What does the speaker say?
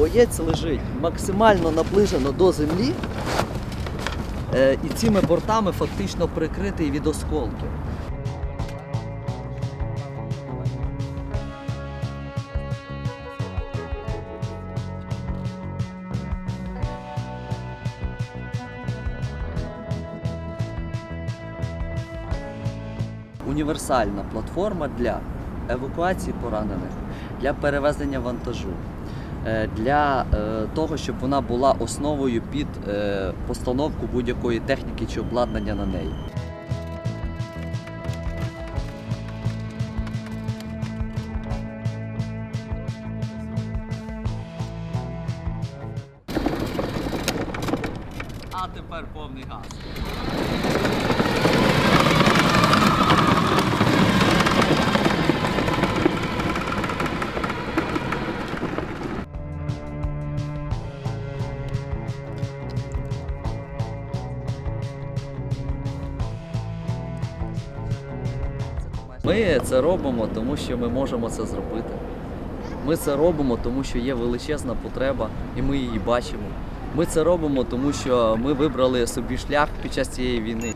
боєць лежить максимально наближено до землі е, і цими бортами фактично прикритий від осколків. Універсальна платформа для евакуації поранених, для перевезення вантажу, для е, того, щоб вона була основою під е, постановку будь-якої техніки чи обладнання на неї. А тепер повний газ. Ми це робимо, тому що ми можемо це зробити. Ми це робимо, тому що є величезна потреба, і ми її бачимо. Ми це робимо, тому що ми вибрали собі шлях під час цієї війни.